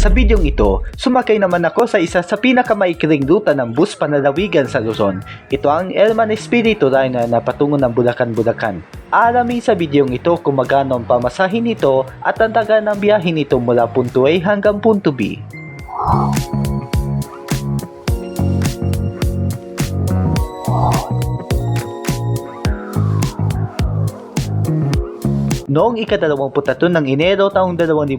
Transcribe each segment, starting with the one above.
Sa bidyong ito, sumakay naman ako sa isa sa pinakamaikling ruta ng bus panalawigan sa Luzon. Ito ang Elman Espiritu Liner na patungo ng Bulacan-Bulacan. Alamin sa bidyong ito kung magkano ang pamasahin nito at ang taga ng biyahe nito mula punto A hanggang punto B. Noong ika-23 ng Enero taong 2025,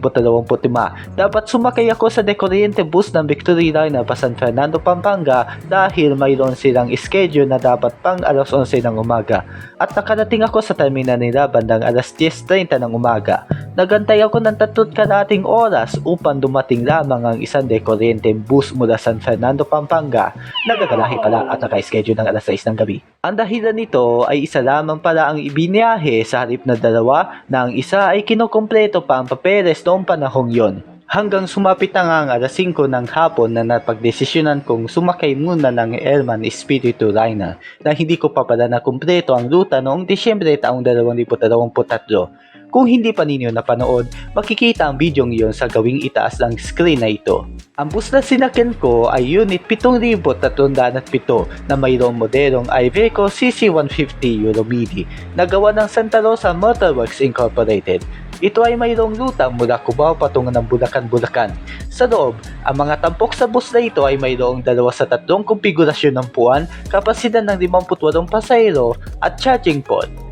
dapat sumakay ako sa dekoryente bus ng Victory Liner pa San Fernando, Pampanga dahil mayroon silang schedule na dapat pang alas 11 ng umaga. At nakarating ako sa terminal nila bandang alas 10.30 ng umaga. Nagantay ako ng tatlot kalating oras upang dumating lamang ang isang dekoryente bus mula San Fernando, Pampanga. Nagagalahi pala at naka-schedule ng alas 6 ng gabi. Ang dahilan nito ay isa lamang pala ang ibiniyahe sa harip na dalawa na ang isa ay kinukumpleto pa ang papeles noong panahong yon. Hanggang sumapit na nga ang alas 5 ng hapon na napagdesisyonan kong sumakay muna ng Elman Espiritu Liner na hindi ko pa pala nakumpleto ang ruta noong Disyembre taong 2023. Kung hindi pa ninyo napanood, makikita ang bidyong iyon sa gawing itaas ng screen na ito. Ang bus na sinakyan ko ay Unit 7307 na mayroong modelong Iveco CC150 Euromidi na gawa ng Santa Rosa Motorworks Incorporated. Ito ay mayroong ruta mula Cubao patungo ng Bulacan-Bulacan. Sa loob, ang mga tampok sa bus na ito ay mayroong dalawa sa tatlong konfigurasyon ng puwan, kapasidad ng 58 pasahero at charging port.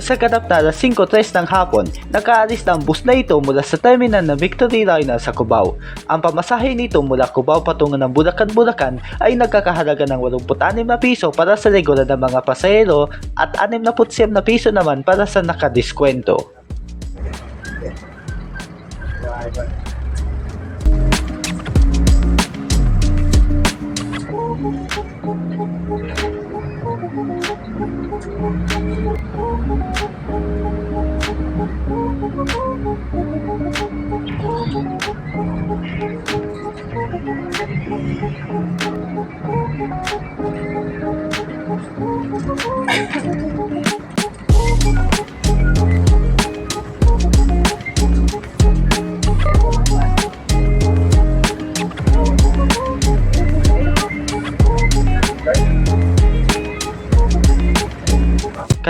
Sa ganap na alas 5.3 ng hapon, nakaalis na bus na ito mula sa terminal ng Victory Liner sa Cubao. Ang pamasahe nito mula Cubao patungo ng Bulacan-Bulacan ay nagkakahalaga ng 86 na piso para sa regular na mga pasahero at 67 na piso naman para sa nakadiskwento.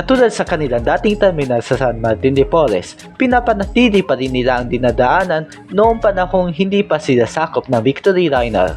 Katulad sa kanilang dating terminal sa San Martin de Porres, pinapanatili pa rin nila ang dinadaanan noong panahong hindi pa sila sakop ng Victory Liner.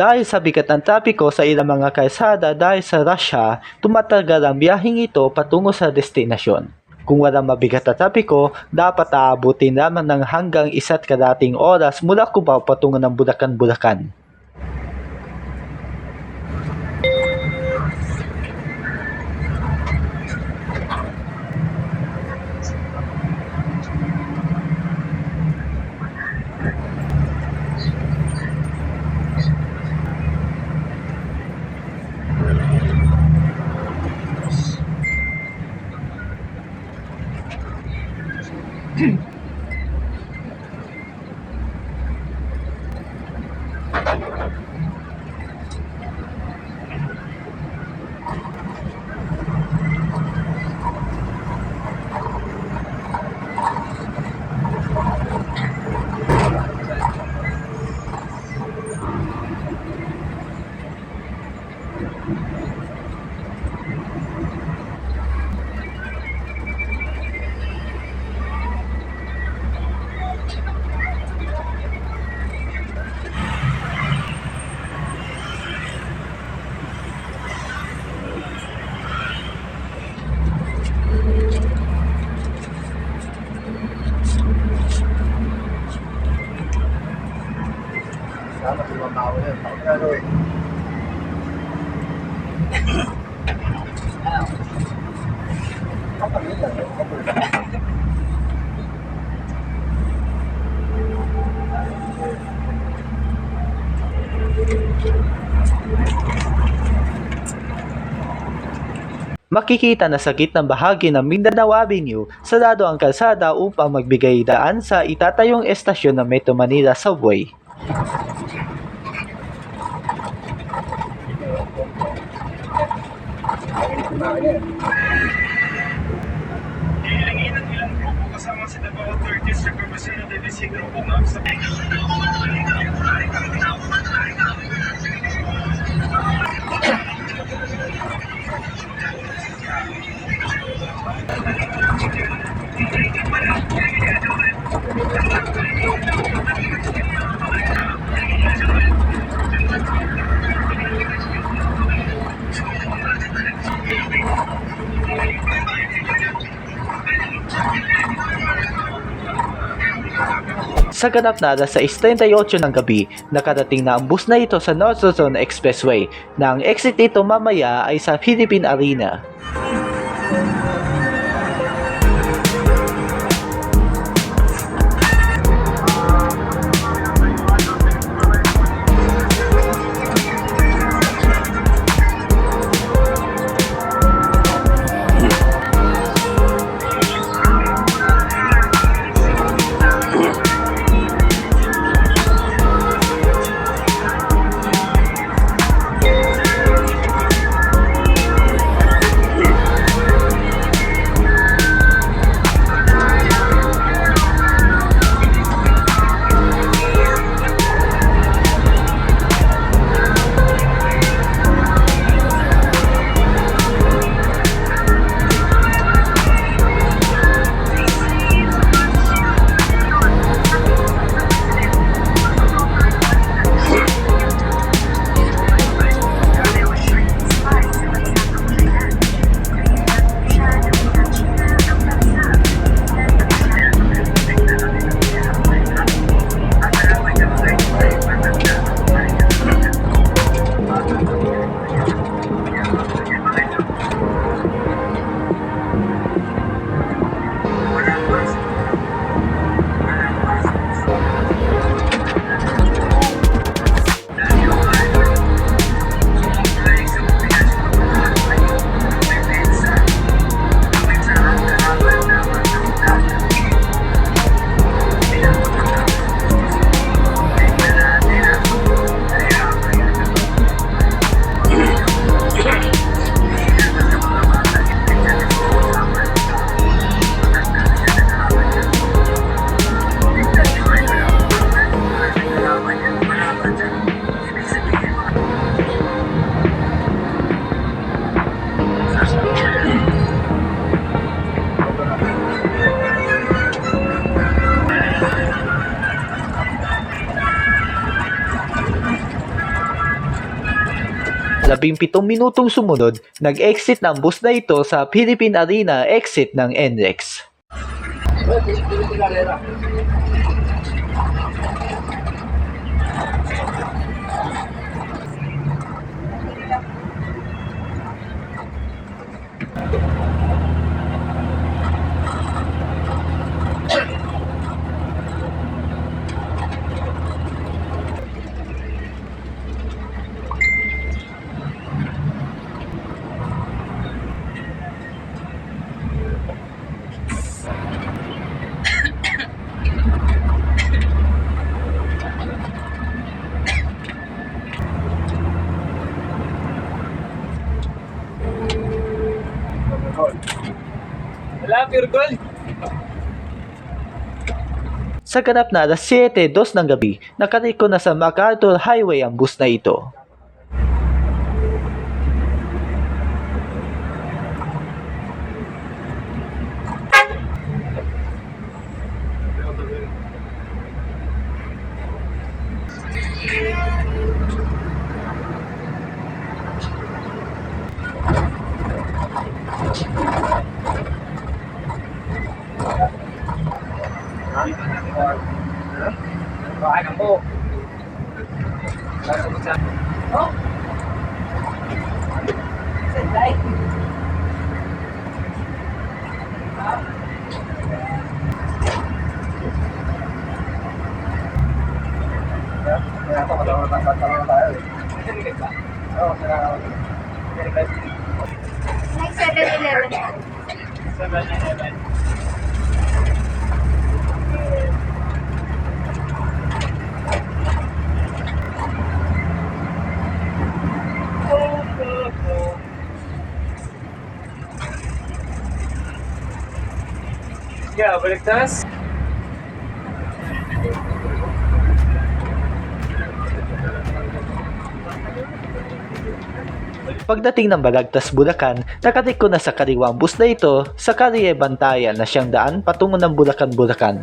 Dahil sa bigat ng trapiko sa ilang mga kalsada dahil sa Russia, tumatagal ang biyaheng ito patungo sa destinasyon. Kung walang mabigat na trapiko, dapat aabutin lamang ng hanggang isa't kalating oras mula Cubao patungo ng Bulacan-Bulacan. Sama sa mga tao yan. Ano eh. Makikita na sa gitnang bahagi ng Mindanao Avenue, sarado ang kalsada upang magbigay daan sa itatayong estasyon ng Metro Manila Subway. Hihilingin ng ilang grupo kasama si Davao 30 sa Commissioner de Visigro Bungab sa Sa ganap na alas 6.38 ng gabi, nakarating na ang bus na ito sa North Luzon Expressway na ang exit nito mamaya ay sa Philippine Arena. Labing pitong minutong sumunod, nag-exit ng bus na ito sa Philippine Arena exit ng NLEX. Gold. Sa ganap na alas 7.02 ng gabi, nakariko na sa MacArthur Highway ang bus na ito. Oh? Na tatawag tayo eh. Nagalikat ba? Oo, kaya Nagalikat. Like 7-Eleven. 7-Eleven. Yeah, baligtas. Pagdating ng Balagtas, Bulacan, nakariko na sa kariwang bus na ito sa Karye Bantayan na siyang daan patungo ng Bulacan, Bulacan.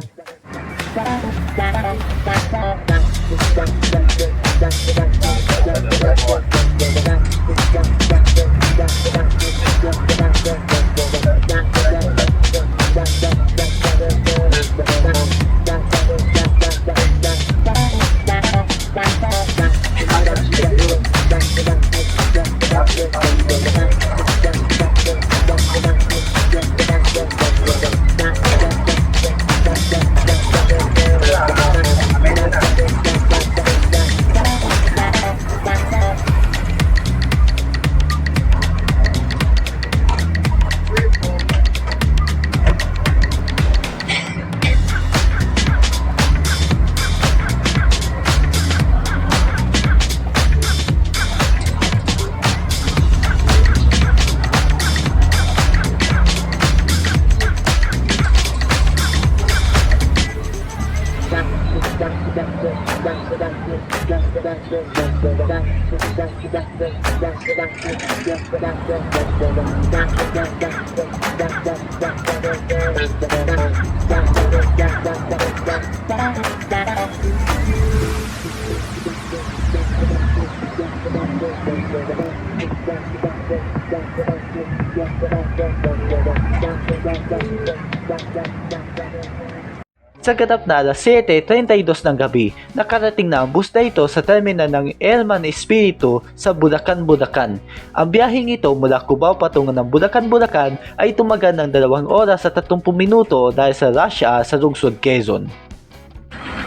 Sa ganap na alas 7.32 ng gabi, nakarating na ang bus na ito sa terminal ng Elman Espiritu sa Bulacan, Bulacan. Ang biyaheng ito mula Cubao patungo ng Bulacan, Bulacan ay tumagal ng 2 oras at 30 minuto dahil sa rush sa lungsod Quezon.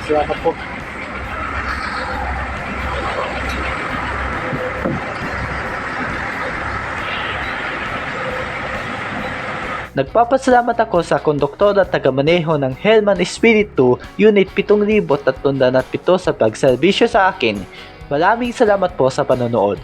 Salamat po. Nagpapasalamat ako sa konduktor at tagamaneho ng Hellman Espiritu Unit 7307 sa pagserbisyo sa akin. Maraming salamat po sa panonood.